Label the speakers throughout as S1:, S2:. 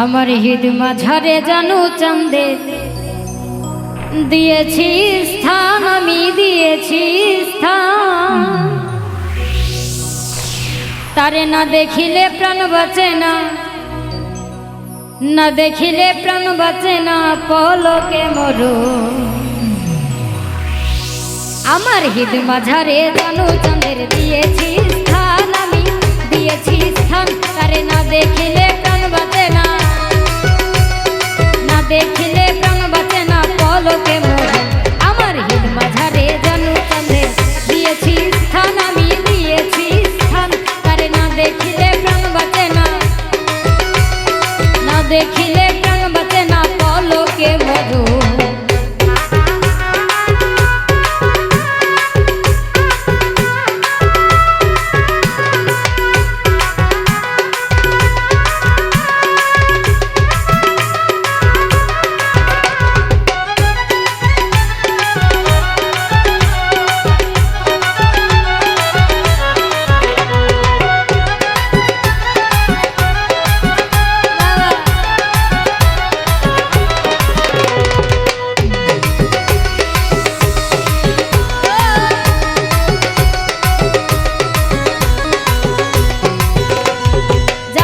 S1: আমার হিদ মাঝারে জানু চান্দে। দিয়েছি স্থান, আমি দিয়েছি স্থান। তারে না দেখিলে প্রাণ বাঁচে না। না দেখিলে প্রাণ বাঁচে না পলকে মরু আমার হিদ মাঝারে জানু চাঁদের দিয়েছি স্থান, আমি দিয়েছি স্থান। তারে না দেখিলে না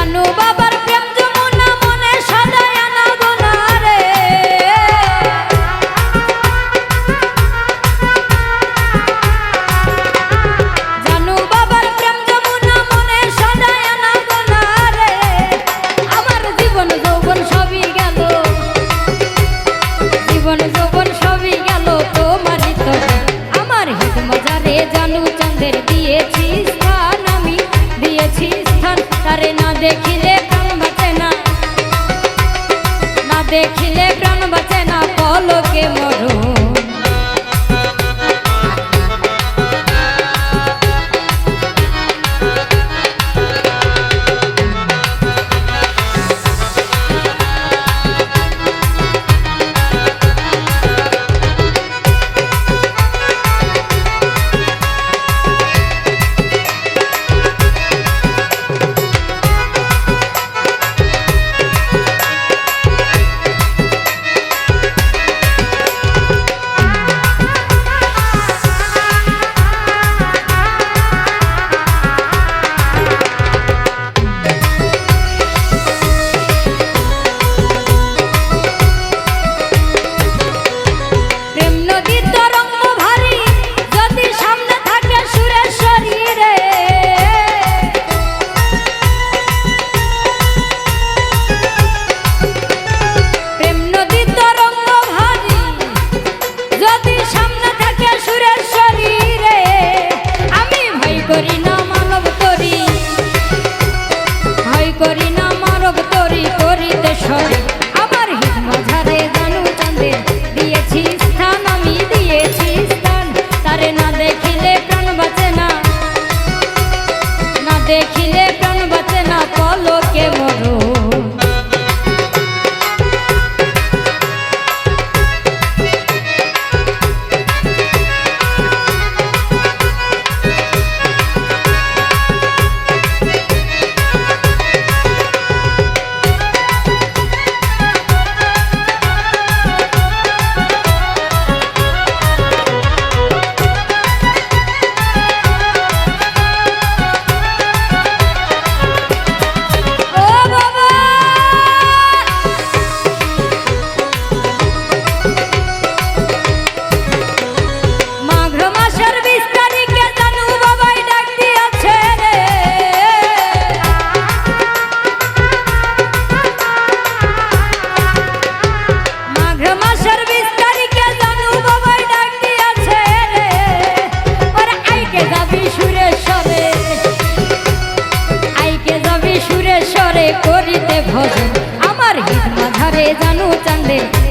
S1: জানু বাবার প্রেম যমুনা মনে সাজায় না রে। জানু বাবার প্রেম যমুনা মনে সাজায় না রে। আমার জীবন যৌবন সবই গেল। জীবন যৌবন সবই গেল তোমারই তো আমার হিত মজারে জানু চাঁদের দিয়েছি দেখিলে প্রাণ বাঁচে না। না দেখিলে প্রাণ বাঁচে না। পলকে মরু? করি না মানব তরি করিতে সরি। আমার হিত মাঝারে জানু চাঁদে। দিয়েছি স্থান, আমি দিয়েছি স্থান। তারে না দেখিলে প্রাণ বাঁচে না। না দেখিলে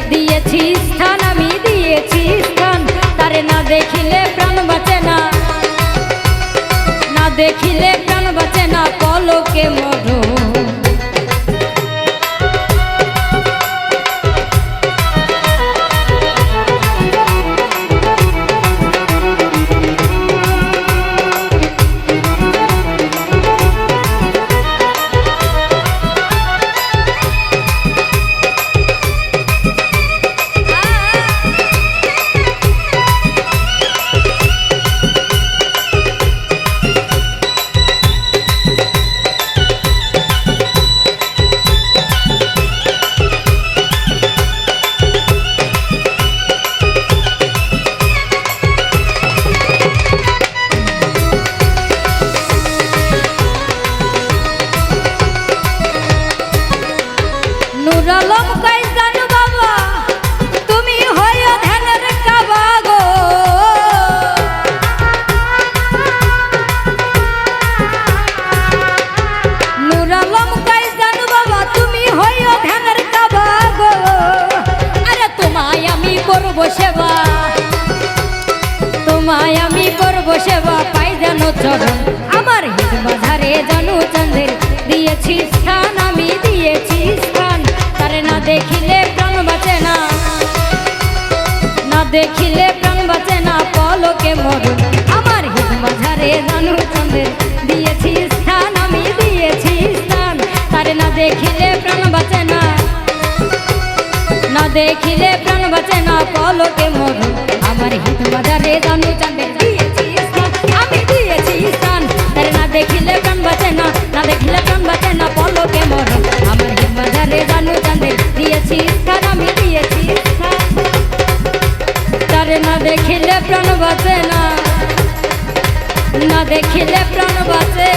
S1: দিয়েছি স্থান আমি দিয়েছি স্থান। তারে না দেখিলে প্রাণ বাঁচে না। না দেখিলে করব সেবা। তোমায় আমি করব সেবা, পাই যেন চরণ। আমার হিত বাজারে জানু চন্দ্রের, দিয়েছি স্থান, আমি দিয়েছি স্থান। তারে না দেখিলে প্রাণ বাঁচে না। না দেখিলে প্রাণ বাঁচে না পলকে মরণ। আমার হিত বাজারে জানু চন্দ্রের, দিয়েছি স্থান, আমি দিয়েছি স্থান। তারে না দেখিলে প্রাণ বাঁচে দেখিলে প্রাণ বাঁচে না পলকে মরণ। আমার হিত বাজারে জানু স্থান। আমি দিয়েছি স্থান, তারে না দেখিলে প্রাণ বাঁচে না না দেখিলে প্রাণ বাঁচে না পলকে মরণ। আমার হিত বাজারে জানু চন্দ্রের দিয়েছি স্থান, আমি দিয়েছি স্থান। তারে না দেখিলে প্রাণ বাঁচে না না দেখিলে প্রাণ বাঁচে